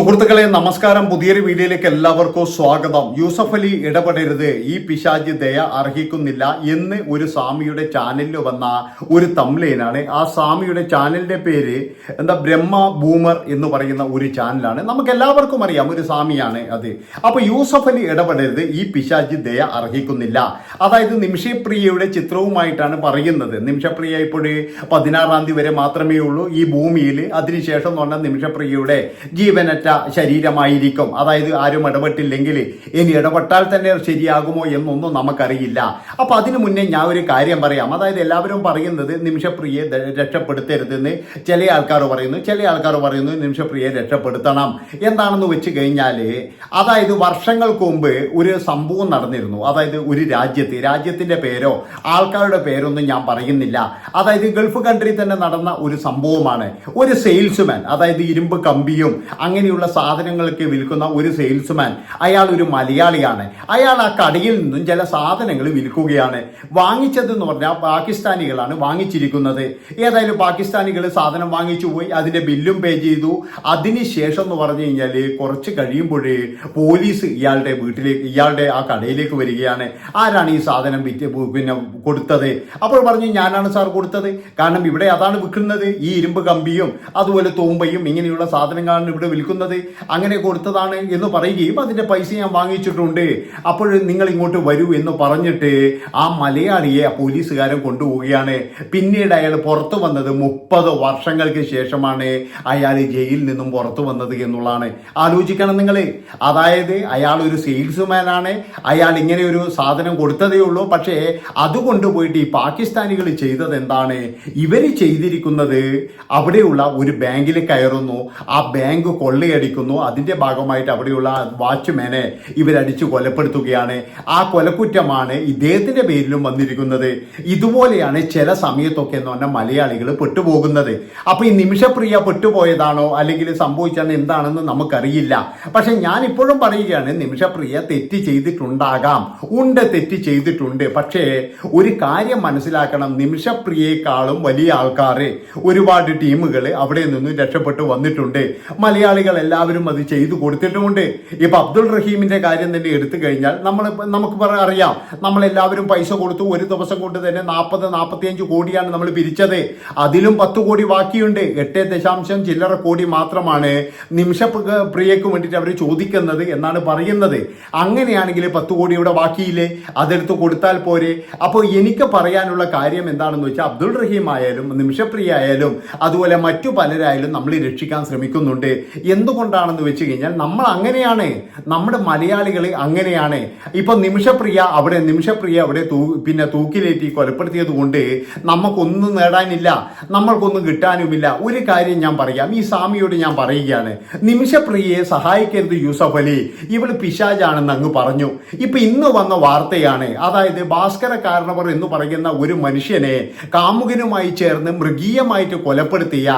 സുഹൃത്തുക്കളെ നമസ്കാരം. പുതിയൊരു വീഡിയോയിലേക്ക് എല്ലാവർക്കും സ്വാഗതം. യൂസഫ് അലി ഇടപെടരുത്. ഈ പിശാജ് ദയ അർഹിക്കുന്നില്ല എന്ന് ഒരു സ്വാമിയുടെ ചാനലിൽ വന്ന ഒരു തംലൈനാണ് ആ സ്വാമിയുടെ ചാനലിന്റെ പേര് എന്താ ബ്രഹ്മ ബൂമർ എന്ന് പറയുന്ന ഒരു ചാനലാണ്. നമുക്ക് എല്ലാവർക്കും അറിയാം ഒരു സ്വാമിയാണ് അത്. അപ്പൊ യൂസഫ് അലി ഇടപെടരുത് ഈ പിശാജ് ദയ അർഹിക്കുന്നില്ല. അതായത് നിമിഷപ്രിയയുടെ ചിത്രവുമായിട്ടാണ് പറയുന്നത്. നിമിഷപ്രിയ ഇപ്പോഴേ പതിനാറാം തീയതി വരെ മാത്രമേ ഉള്ളൂ ഈ ഭൂമിയിൽ. അതിനുശേഷം എന്ന് പറഞ്ഞാൽ നിമിഷപ്രിയയുടെ ജീവനറ്റ ശരീരമായിരിക്കും. അതായത് ആരും ഇടപെട്ടില്ലെങ്കിൽ ഇനി ഇടപെട്ടാൽ തന്നെ ശരിയാകുമോ എന്നൊന്നും നമുക്കറിയില്ല. അപ്പം അതിനു മുന്നേ ഞാൻ ഒരു കാര്യം പറയാം. അതായത് എല്ലാവരും പറയുന്നത് നിമിഷപ്രിയെ രക്ഷപ്പെടുത്തരുതെന്ന് ചില ആൾക്കാർ പറയുന്നു. ചില ആൾക്കാർ പറയുന്നു നിമിഷപ്രിയെ രക്ഷപ്പെടുത്തണം എന്താണെന്ന് വെച്ച് കഴിഞ്ഞാൽ അതായത് വർഷങ്ങൾക്ക് മുമ്പ് ഒരു സംഭവം നടന്നിരുന്നു. അതായത് ഒരു രാജ്യത്ത്. രാജ്യത്തിന്റെ പേരോ ആൾക്കാരുടെ പേരൊന്നും ഞാൻ പറയുന്നില്ല. അതായത് ഗൾഫ് കൺട്രി തന്നെ നടന്ന ഒരു സംഭവമാണ്. ഒരു സെയിൽസ്മാൻ അതായത് ഇരുമ്പ് കമ്പിയും അങ്ങനെയുള്ള സാധനങ്ങളൊക്കെ വിൽക്കുന്ന ഒരു സെയിൽസ്മാൻ അയാൾ ഒരു മലയാളിയാണ്. അയാൾ ആ കടയിൽ നിന്നും ചില സാധനങ്ങൾ വിൽക്കുകയാണ്. വാങ്ങിച്ചത് എന്ന് പറഞ്ഞാൽ പാകിസ്ഥാനികളാണ് വാങ്ങിച്ചിരിക്കുന്നത്. ഏതായാലും പാകിസ്ഥാനികൾ സാധനം വാങ്ങിച്ചു പോയി അതിന്റെ ബില്ലും പേ ചെയ്തു. അതിനുശേഷം എന്ന് പറഞ്ഞു കഴിഞ്ഞാൽ കുറച്ച് കഴിയുമ്പോഴേ പോലീസ് ഇയാളുടെ വീട്ടിലേക്ക് ഇയാളുടെ ആ കടയിലേക്ക് വരികയാണ്. ആരാണ് ഈ സാധനം വിറ്റ് പിന്നെ കൊടുത്തത്? അപ്പോൾ പറഞ്ഞു ഞാനാണ് സാർ കൊടുത്തത്. കാരണം ഇവിടെ അതാണ് വിൽക്കുന്നത്. ഈ ഇരുമ്പ് കമ്പിയും അതുപോലെ തൂമ്പയും ഇങ്ങനെയുള്ള സാധനങ്ങളാണ് ഇവിടെ വിൽക്കുന്നത്. അങ്ങനെ കൊടുത്തതാണ് എന്ന് പറയുകയും അതിന്റെ പൈസ ഞാൻ വാങ്ങിച്ചിട്ടുണ്ട്. അപ്പോൾ നിങ്ങൾ ഇങ്ങോട്ട് വരൂ എന്ന് പറഞ്ഞിട്ട് ആ മലയാളിയെ ആ പോലീസുകാരൻ കൊണ്ടുപോവുകയാണ്. പിന്നീട് അയാൾ പുറത്തു വന്നത് മുപ്പത് വർഷങ്ങൾക്ക് ശേഷമാണ് അയാൾ ജയിലിൽ നിന്നും പുറത്തു വന്നത് എന്നുള്ളതാണ്. ആലോചിക്കണം നിങ്ങൾ അതായത് അയാൾ ഒരു സെയിൽസ്മാൻ ആണ്. അയാൾ ഇങ്ങനെ ഒരു സാധനം കൊടുത്തതേ ഉള്ളൂ. പക്ഷേ അതുകൊണ്ട് പോയിട്ട് ഈ പാകിസ്ഥാനികൾ ചെയ്തത് എന്താണ്? ഇവർ ചെയ്തിരിക്കുന്നത് അവിടെയുള്ള ഒരു ബാങ്കിൽ കയറുന്നു. ആ ബാങ്ക് കൊള്ളയടിക്കുന്നു അതിന്റെ ഭാഗമായിട്ട് അവിടെയുള്ള വാച്ച്മാനെ ഇവരടിച്ചു കൊലപ്പെടുത്തുകയാണ്. ആ കൊലക്കുറ്റമാണ് ഇദ്ദേഹത്തിന്റെ പേരിലും വന്നിരിക്കുന്നത്. ഇതുപോലെയാണ് ചില സമയത്തൊക്കെ എന്ന് പറഞ്ഞാൽ മലയാളികൾ പെട്ടുപോകുന്നത്. അപ്പൊ ഈ നിമിഷപ്രിയ പെട്ടുപോയതാണോ? അല്ലെങ്കിൽ സംഭവിച്ചാണ് എന്താണെന്ന് നമുക്കറിയില്ല. പക്ഷെ ഞാൻ ഇപ്പോഴും പറയുകയാണ് നിമിഷപ്രിയ തെറ്റ് ചെയ്തിട്ടുണ്ടാകാം. ഉണ്ട് തെറ്റ് ചെയ്തിട്ടുണ്ട്. പക്ഷേ ഒരു കാര്യം മനസ്സിലാക്കണം നിമിഷപ്രിയേക്കാളും വലിയ ആൾക്കാർ ഒരുപാട് ടീമുകൾ അവിടെ നിന്നും രക്ഷപ്പെട്ടു വന്നിട്ടുണ്ട്. മലയാളികൾ എല്ലാവരും അത് ചെയ്തു കൊടുത്തിട്ടുമുണ്ട് ഇപ്പൊ അബ്ദുൾ റഹീമിന്റെ കാര്യം തന്നെ എടുത്തു കഴിഞ്ഞാൽ നമ്മൾ നമുക്ക് പറയാം അറിയാം. നമ്മളെല്ലാവരും പൈസ കൊടുത്തു ഒരു ദിവസം കൊണ്ട് തന്നെ നാൽപ്പത് നാൽപ്പത്തിയഞ്ച് കോടിയാണ് നമ്മൾ പിരിച്ചത്. അതിലും പത്ത് കോടി ബാക്കിയുണ്ട്. എട്ട് ദശാംശം ചില്ലറ കോടി മാത്രമാണ് നിമിഷ പ്രിയ- പ്രിയക്ക് വേണ്ടിയിട്ട് അവർ ചോദിക്കുന്നത് എന്നാണ് പറയുന്നത്. അങ്ങനെയാണെങ്കിൽ പത്ത് കോടി ഇവിടെ ബാക്കിയില്ലേ? അതെടുത്ത് കൊടുത്താൽ പോരെ. അപ്പോൾ എനിക്ക് പറയാനുള്ള കാര്യം എന്താണെന്ന് വെച്ചാൽ അബ്ദുൾ റഹീം ആയാലും നിമിഷപ്രിയ ആയാലും അതുപോലെ മറ്റു പലരായാലും നമ്മൾ രക്ഷിക്കാൻ ശ്രമിക്കുന്നുണ്ട്. എന്തുകൊണ്ടാണെന്ന് വെച്ച് കഴിഞ്ഞാൽ നമ്മൾ അങ്ങനെയാണ്. നമ്മുടെ മലയാളികൾ അങ്ങനെയാണ്. ഇപ്പൊ നിമിഷപ്രിയ അവിടെ നിമിഷപ്രിയ അവിടെ തൂ പിന്നെ തൂക്കിലേറ്റി കൊലപ്പെടുത്തിയത് കൊണ്ട് നമുക്കൊന്നും നേടാനില്ല. നമ്മൾക്കൊന്നും കിട്ടാനുമില്ല. ഒരു കാര്യം ഞാൻ പറയാം. ഈ സ്വാമിയോട് ഞാൻ പറയുകയാണ്. നിമിഷപ്രിയയെ സഹായിക്കരുത് യൂസഫ് അലി. ഇവൾ പിശാജാണെന്ന് അങ്ങ് പറഞ്ഞു. ഇപ്പൊ ഇന്ന് വന്ന വാർത്തയാണ്. അതായത് ഭാസ്കര കാരണവർ എന്ന് പറയുന്ന ഒരു മനുഷ്യനെ കാമുകനുമായി ചേർന്ന് മൃഗീയമായിട്ട് കൊലപ്പെടുത്തിയ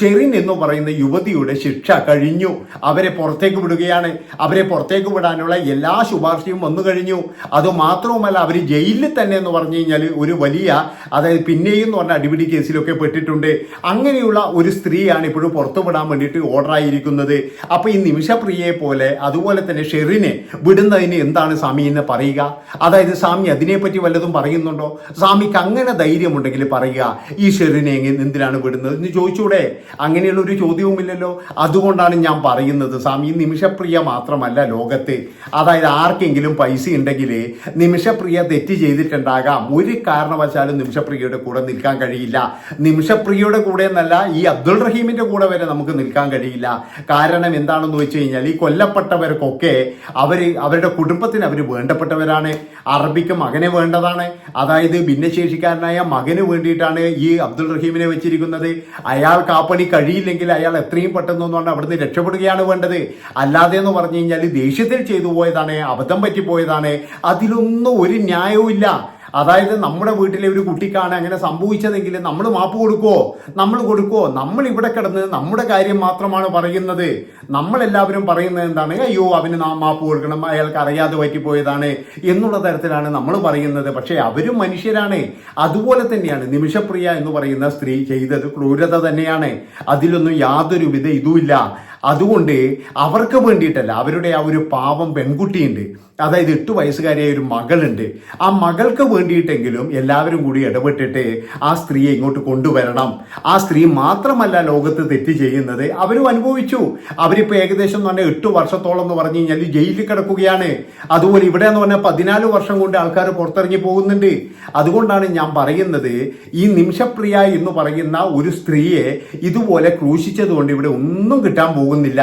ഷെറിൻ എന്ന് പറയുന്ന യുവതിയുടെ ശിക്ഷ കഴിഞ്ഞു. അവരെ പുറത്തേക്ക് വിടുകയാണ്. അവരെ പുറത്തേക്ക് വിടാനുള്ള എല്ലാ ശുപാർശയും വന്നു കഴിഞ്ഞു. അതുമാത്രവുമല്ല അവർ ജയിലിൽ തന്നെ എന്ന് പറഞ്ഞു കഴിഞ്ഞാൽ ഒരു വലിയ അതായത് പിന്നെയും എന്ന് പറഞ്ഞ അടിപിടി കേസിലൊക്കെ പെട്ടിട്ടുണ്ട്. അങ്ങനെയുള്ള ഒരു സ്ത്രീയാണ് ഇപ്പോഴും പുറത്തു വിടാൻ വേണ്ടിയിട്ട് ഓർഡർ അപ്പോൾ അപ്പൊ ഈ നിമിഷപ്രിയയെ പോലെ അതുപോലെ തന്നെ ഷെറിനെ വിടുന്നതിന് എന്താണ് സ്വാമി എന്ന് പറയുക? അതായത് സ്വാമി അതിനെപ്പറ്റി വല്ലതും പറയുന്നുണ്ടോ? സ്വാമിക്ക് അങ്ങനെ ധൈര്യമുണ്ടെങ്കിൽ പറയുക ഈ ഷെറിനെ എന്തിനാണ് വിടുന്നത്? എന്ന് ചോദിച്ചൂടെ. അങ്ങനെയുള്ള ഒരു ചോദ്യവുമില്ലല്ലോ. അതുകൊണ്ടാണ് ഞാൻ പറയുന്നത് സ്വാമി നിമിഷപ്രിയ മാത്രമല്ല ലോകത്തെ. അതായത് ആർക്കെങ്കിലും പൈസ ഉണ്ടെങ്കിൽ നിമിഷപ്രിയ തെറ്റ് ചെയ്തിട്ടുണ്ടാകാം. ഒരു കാരണവശാലും നിമിഷപ്രിയയുടെ കൂടെ നിൽക്കാൻ കഴിയില്ല. നിമിഷപ്രിയയുടെ കൂടെ എന്നല്ല ഈ അബ്ദുൾ റഹീമിന്റെ കൂടെ വരെ നമുക്ക് നിൽക്കാൻ കഴിയില്ല. കാരണം എന്താണെന്ന് വെച്ച് കഴിഞ്ഞാൽ ഈ കൊല്ലപ്പെട്ടവർക്കൊക്കെ അവർ അവരുടെ കുടുംബത്തിന് അവർ വേണ്ടപ്പെട്ടവരാണ്. അറബിക്ക് മകനെ വേണ്ടതാണ്. അതായത് ഭിന്നശേഷിക്കാരനായ മകന് വേണ്ടിയിട്ടാണ് ഈ അബ്ദുൾ റഹീമിനെ വെച്ചിരിക്കുന്നത്. അയാൾക്ക് ആ പണി കഴിയില്ലെങ്കിൽ അയാൾ എത്രയും പെട്ടെന്ന് എന്ന് പറഞ്ഞാൽ അവിടുന്ന് രക്ഷപ്പെടുകയാണ് വേണ്ടത്. അല്ലാതെ എന്ന് പറഞ്ഞു കഴിഞ്ഞാൽ ദേഷ്യത്തിൽ ചെയ്തു പോയതാണ് അബദ്ധം പറ്റിപ്പോയതാണ് അതിലൊന്നും ഒരു ന്യായവും ഇല്ല. അതായത് നമ്മുടെ വീട്ടിലെ ഒരു കുട്ടിക്കാണ് അങ്ങനെ സംഭവിച്ചതെങ്കിൽ നമ്മൾ മാപ്പ് കൊടുക്കുവോ? നമ്മൾ കൊടുക്കുവോ? നമ്മൾ ഇവിടെ കിടന്ന് നമ്മുടെ കാര്യം മാത്രമാണ് പറയുന്നത്. നമ്മളെല്ലാവരും പറയുന്നത് എന്താണ്? അയ്യോ അവന് നാം മാപ്പ് കൊടുക്കണം. അയാൾക്ക് അറിയാതെ പറ്റിപ്പോയതാണ് എന്നുള്ള തരത്തിലാണ് നമ്മൾ പറയുന്നത്. പക്ഷേ അവരും മനുഷ്യരാണ്. അതുപോലെ തന്നെയാണ് നിമിഷപ്രിയ എന്ന് പറയുന്ന സ്ത്രീ ചെയ്തത് ക്രൂരത തന്നെയാണ്. അതിലൊന്നും യാതൊരു വിധ ഇതുമില്ല അതുകൊണ്ട് അവർക്ക് വേണ്ടിയിട്ടല്ല അവരുടെ ആ ഒരു പാവം പെൺകുട്ടിയുണ്ട് അതായത് എട്ട് വയസ്സുകാരിയായ ഒരു മകളുണ്ട്. ആ മകൾക്ക് വേണ്ടിയിട്ടെങ്കിലും എല്ലാവരും കൂടി ഇടപെട്ടിട്ട് ആ സ്ത്രീയെ ഇങ്ങോട്ട് കൊണ്ടുവരണം. ആ സ്ത്രീ മാത്രമല്ല ലോകത്ത് തെറ്റ് ചെയ്യുന്നത്. അവരും അനുഭവിച്ചു. അവരിപ്പോൾ ഏകദേശം എന്ന് പറഞ്ഞാൽ എട്ട് വർഷത്തോളം എന്ന് പറഞ്ഞു കഴിഞ്ഞാൽ ജയിലിൽ കിടക്കുകയാണ്. അതുപോലെ ഇവിടെ എന്ന് പറഞ്ഞാൽ പതിനാല് വർഷം കൊണ്ട് ആൾക്കാർ പുറത്തിറങ്ങി പോകുന്നുണ്ട്. അതുകൊണ്ടാണ് ഞാൻ പറയുന്നത് ഈ നിമിഷപ്രിയ എന്ന് പറയുന്ന ഒരു സ്ത്രീയെ ഇതുപോലെ ക്രൂശിച്ചതുകൊണ്ട് ഇവിടെ ഒന്നും കിട്ടാൻ പോകുന്നില്ല.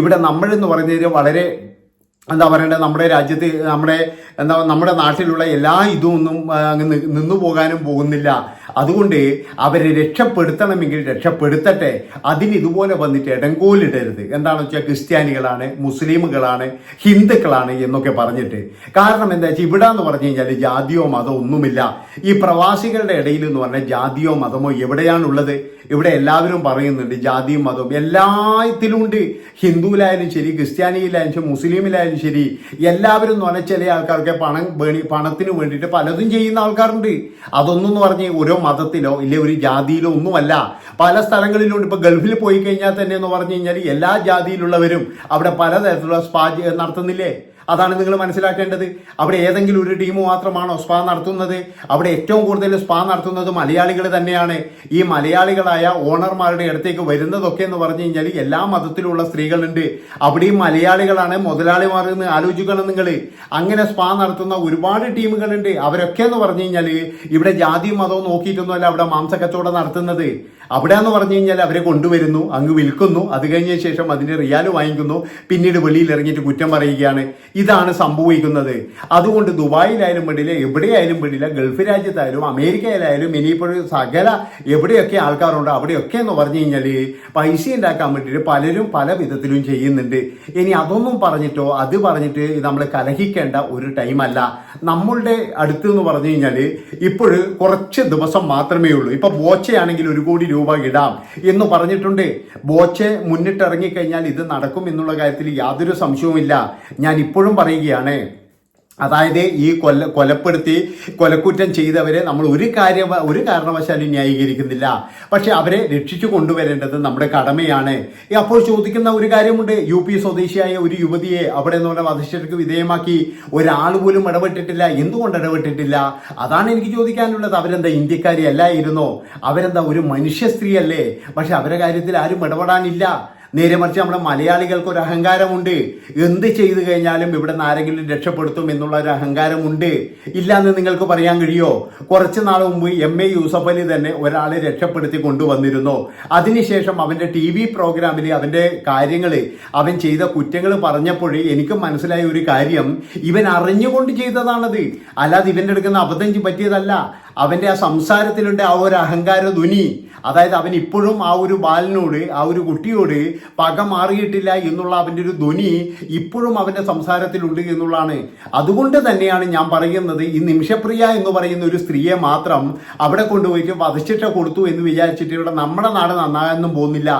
ഇവിടെ നമ്മളെന്ന് പറയുന്നത് വളരെ എന്താ പറയേണ്ടത് നമ്മുടെ രാജ്യത്ത് നമ്മുടെ എന്താ നമ്മുടെ നാട്ടിലുള്ള എല്ലാ ഇതും ഒന്നും അങ്ങ് നിന്നു പോകാനും പോകുന്നില്ല. അതുകൊണ്ട് അവരെ രക്ഷപ്പെടുത്തണമെങ്കിൽ രക്ഷപ്പെടുത്തട്ടെ. അതിന് ഇതുപോലെ വന്നിട്ട് ഇടങ്കോലിടരുത് എന്താണെന്ന് വെച്ചാൽ ക്രിസ്ത്യാനികളാണ് മുസ്ലിമുകളാണ് ഹിന്ദുക്കളാണ് എന്നൊക്കെ പറഞ്ഞിട്ട്. കാരണം എന്താ വെച്ചാൽ ഇവിടെ എന്ന് പറഞ്ഞു കഴിഞ്ഞാൽ ജാതിയോ മതമോ ഒന്നുമില്ല. ഈ പ്രവാസികളുടെ ഇടയിൽ എന്ന് പറഞ്ഞാൽ ജാതിയോ മതമോ എവിടെയാണുള്ളത്? ഇവിടെ എല്ലാവരും പറയുന്നുണ്ട് ജാതിയും മതവും എല്ലാത്തിലും ഉണ്ട് ഹിന്ദുവിലായാലും ശരി ക്രിസ്ത്യാനിയിലായാലും ശരി മുസ്ലിമിലായാലും ശരി എല്ലാവരും എന്ന് പറഞ്ഞാൽ ചില ആൾക്കാർക്ക് പണം പണത്തിന് വേണ്ടിയിട്ട് പലതും ചെയ്യുന്ന ആൾക്കാരുണ്ട്. അതൊന്നും എന്ന് പറഞ്ഞ് ഓരോ മതത്തിലോ ഇല്ലെ ഒരു ജാതിയിലോ ഒന്നുമല്ല. പല സ്ഥലങ്ങളിലുണ്ട്. ഇപ്പൊ ഗൾഫിൽ പോയി കഴിഞ്ഞാൽ തന്നെ എന്ന് പറഞ്ഞു കഴിഞ്ഞാൽ എല്ലാ ജാതിയിലുള്ളവരും അവിടെ പലതരത്തിലുള്ള സ്പാ നടത്തുന്നില്ലേ? അതാണ് നിങ്ങൾ മനസ്സിലാക്കേണ്ടത്. അവിടെ ഏതെങ്കിലും ഒരു ടീം മാത്രമാണോ സ്പാ നടത്തുന്നത്? അവിടെ ഏറ്റവും കൂടുതൽ സ്പാ നടത്തുന്നത് മലയാളികൾ തന്നെയാണ്. ഈ മലയാളികളായ ഓണർമാരുടെ അടുത്തേക്ക് വരുന്നതൊക്കെ എന്ന് പറഞ്ഞു കഴിഞ്ഞാൽ എല്ലാ മതത്തിലുള്ള സ്ത്രീകളുണ്ട്. അവിടെയും മലയാളികളാണ് മുതലാളിമാർ എന്ന് ആലോചിക്കണം നിങ്ങൾ. അങ്ങനെ സ്പാ നടത്തുന്ന ഒരുപാട് ടീമുകളുണ്ട്. അവരൊക്കെ എന്ന് പറഞ്ഞു കഴിഞ്ഞാൽ ഇവിടെ ജാതിയും മതവും നോക്കിയിട്ടൊന്നുമല്ല അവിടെ മാംസക്കച്ചവടം നടത്തുന്നത്. അവിടെ എന്ന് പറഞ്ഞു കഴിഞ്ഞാൽ അവരെ കൊണ്ടുവരുന്നു അങ്ങ് വിൽക്കുന്നു. അത് കഴിഞ്ഞ ശേഷം അതിന്റെ റിയാൽ വാങ്ങിക്കുന്നു. പിന്നീട് വെളിയിൽ ഇറങ്ങിയിട്ട് കുറ്റം പറയുകയാണ്. ഇതാണ് സംഭവിക്കുന്നത്. അതുകൊണ്ട് ദുബായിലായാലും പെടില്ല എവിടെയായാലും പെടില്ല ഗൾഫ് രാജ്യത്തായാലും അമേരിക്കയിലായാലും ഇനിയിപ്പോൾ സകല എവിടെയൊക്കെ ആൾക്കാരുണ്ടോ അവിടെയൊക്കെ എന്ന് പറഞ്ഞു കഴിഞ്ഞാൽ പൈസ ഉണ്ടാക്കാൻ വേണ്ടിയിട്ട് പലരും പല വിധത്തിലും ചെയ്യുന്നുണ്ട്. ഇനി അതൊന്നും പറഞ്ഞിട്ടോ അത് പറഞ്ഞിട്ട് നമ്മൾ കലഹിക്കേണ്ട ഒരു ടൈമല്ല. നമ്മളുടെ അടുത്ത് എന്ന് പറഞ്ഞു കഴിഞ്ഞാൽ ഇപ്പോൾ കുറച്ച് ദിവസം മാത്രമേ ഉള്ളൂ. ഇപ്പൊ ബോച്ചയാണെങ്കിൽ ഒരു കോടി രൂപ ഇടാം എന്ന് പറഞ്ഞിട്ടുണ്ട്. ബോച്ച മുന്നിട്ടിറങ്ങിക്കഴിഞ്ഞാൽ ഇത് നടക്കും എന്നുള്ള കാര്യത്തിൽ യാതൊരു സംശയവുമില്ല. ഞാൻ ഇപ്പോഴും പറയുകയാണ് അതായത് ഈ കൊല കൊലപ്പെടുത്തി കൊലക്കുറ്റം ചെയ്തവരെ നമ്മൾ ഒരു കാര്യം ഒരു കാരണവശാലും ന്യായീകരിക്കുന്നില്ല. പക്ഷെ അവരെ രക്ഷിച്ചു കൊണ്ടുവരേണ്ടത് നമ്മുടെ കടമയാണ്. അപ്പോൾ ചോദിക്കുന്ന ഒരു കാര്യമുണ്ട്. യു പി സ്വദേശിയായ ഒരു യുവതിയെ അവിടെ എന്ന് പറഞ്ഞാൽ വധശിക്ഷയ്ക്ക് വിധേയമാക്കി. ഒരാൾ പോലും ഇടപെട്ടിട്ടില്ല. എന്തുകൊണ്ട് ഇടപെട്ടിട്ടില്ല? അതാണ് എനിക്ക് ചോദിക്കാനുള്ളത്. അവരെന്താ ഇന്ത്യക്കാരി അല്ലായിരുന്നോ അവരെന്താ ഒരു മനുഷ്യ സ്ത്രീയല്ലേ? പക്ഷെ അവരുടെ കാര്യത്തിൽ ആരും ഇടപെടാനില്ല. നേരെ മറിച്ച് നമ്മുടെ മലയാളികൾക്ക് ഒരു അഹങ്കാരമുണ്ട്. എന്ത് ചെയ്തു കഴിഞ്ഞാലും ഇവിടെ നിന്ന് ആരെങ്കിലും രക്ഷപ്പെടുത്തും എന്നുള്ള ഒരു അഹങ്കാരമുണ്ട്. ഇല്ലാന്ന് നിങ്ങൾക്ക് പറയാൻ കഴിയോ? കുറച്ച് നാൾ മുമ്പ് എം എ യൂസഫ് അലി തന്നെ ഒരാളെ രക്ഷപ്പെടുത്തി കൊണ്ടുവന്നിരുന്നു. അതിനുശേഷം അവന്റെ ടി വി പ്രോഗ്രാമിൽ അവന്റെ കാര്യങ്ങൾ അവൻ ചെയ്ത കുറ്റങ്ങൾ പറഞ്ഞപ്പോൾ എനിക്ക് മനസ്സിലായ ഒരു കാര്യം ഇവൻ അറിഞ്ഞുകൊണ്ട് ചെയ്തതാണത്. അല്ലാതെ ഇവന്റെ എടുക്കുന്ന അബദ്ധം പറ്റിയതല്ല. അവന്റെ ആ സംസാരത്തിലുണ്ട് ആ ഒരു അഹങ്കാര ധ്വനി. അതായത് അവൻ ഇപ്പോഴും ആ ഒരു ബാലിനോട് ആ ഒരു കുട്ടിയോട് പക മാറിയിട്ടില്ല എന്നുള്ള അവന്റെ ഒരു ധ്വനി ഇപ്പോഴും അവന്റെ സംസാരത്തിലുണ്ട് എന്നുള്ളതാണ്. അതുകൊണ്ട് തന്നെയാണ് ഞാൻ പറയുന്നത് ഈ നിമിഷപ്രിയ എന്ന് പറയുന്ന ഒരു സ്ത്രീയെ മാത്രം അവിടെ കൊണ്ടുപോയിട്ട് വധശിക്ഷ കൊടുത്തു എന്ന് വിചാരിച്ചിട്ട് ഇവിടെ നമ്മുടെ നാട് നന്നാകാനൊന്നും പോകുന്നില്ല.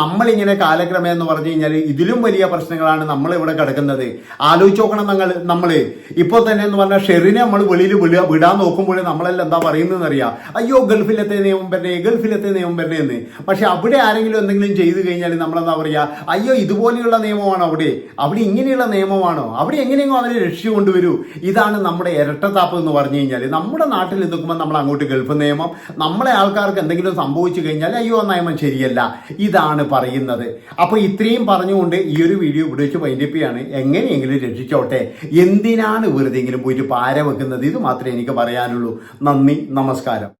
നമ്മളിങ്ങനെ കാലക്രമേ എന്ന് പറഞ്ഞു കഴിഞ്ഞാൽ ഇതിലും വലിയ പ്രശ്നങ്ങളാണ് നമ്മൾ ഇവിടെ കിടക്കുന്നത്. ആലോചിച്ച് നോക്കണം നമ്മൾ ഇപ്പോൾ തന്നെ എന്ന് പറഞ്ഞാൽ ഷെറിനെ നമ്മൾ വെളിയിൽ വിടാൻ നോക്കുമ്പോഴേ നമ്മളെല്ലാം എന്താ പറയുന്നതെന്ന് അറിയാം അയ്യോ ഗൾഫിലത്തെ നിയമം വരണേ ഗൾഫിലത്തെ നിയമം വരണേ എന്ന്. പക്ഷെ അവിടെ ആരെങ്കിലും എന്തെങ്കിലും ചെയ്തു കഴിഞ്ഞാൽ നമ്മളെന്താ പറയുക അയ്യോ ഇതുപോലെയുള്ള നിയമമാണോ അവിടെ? അവിടെ ഇങ്ങനെയുള്ള നിയമമാണോ? അവിടെ എങ്ങനെയെങ്കിലും അവരെ രക്ഷിച്ചു കൊണ്ടുവരൂ. ഇതാണ് നമ്മുടെ ഇരട്ടത്താപ്പ് എന്ന് പറഞ്ഞു കഴിഞ്ഞാൽ നമ്മുടെ നാട്ടിൽ നിൽക്കുമ്പോൾ നമ്മൾ അങ്ങോട്ട് ഗൾഫ് നിയമം നമ്മളെ ആൾക്കാർക്ക് എന്തെങ്കിലും സംഭവിച്ചു കഴിഞ്ഞാൽ അയ്യോ നിയമം ശരിയല്ല. ഇതാണ് പറയുന്നത്. അപ്പോൾ ഇത്രയും പറഞ്ഞുകൊണ്ട് ഈ ഒരു വീഡിയോ ഇവിടെ വെച്ച് വൈൻഡപ്പിയാണ് എങ്ങനെയെങ്കിലും രക്ഷിച്ചോട്ടെ. എന്തിനാണ് വെറുതെങ്കിലും പോയിട്ട് പാര വെക്കുന്നത്? ഇത് മാത്രമേ എനിക്ക് പറയാനുള്ളൂ. നന്ദി നമസ്കാരം.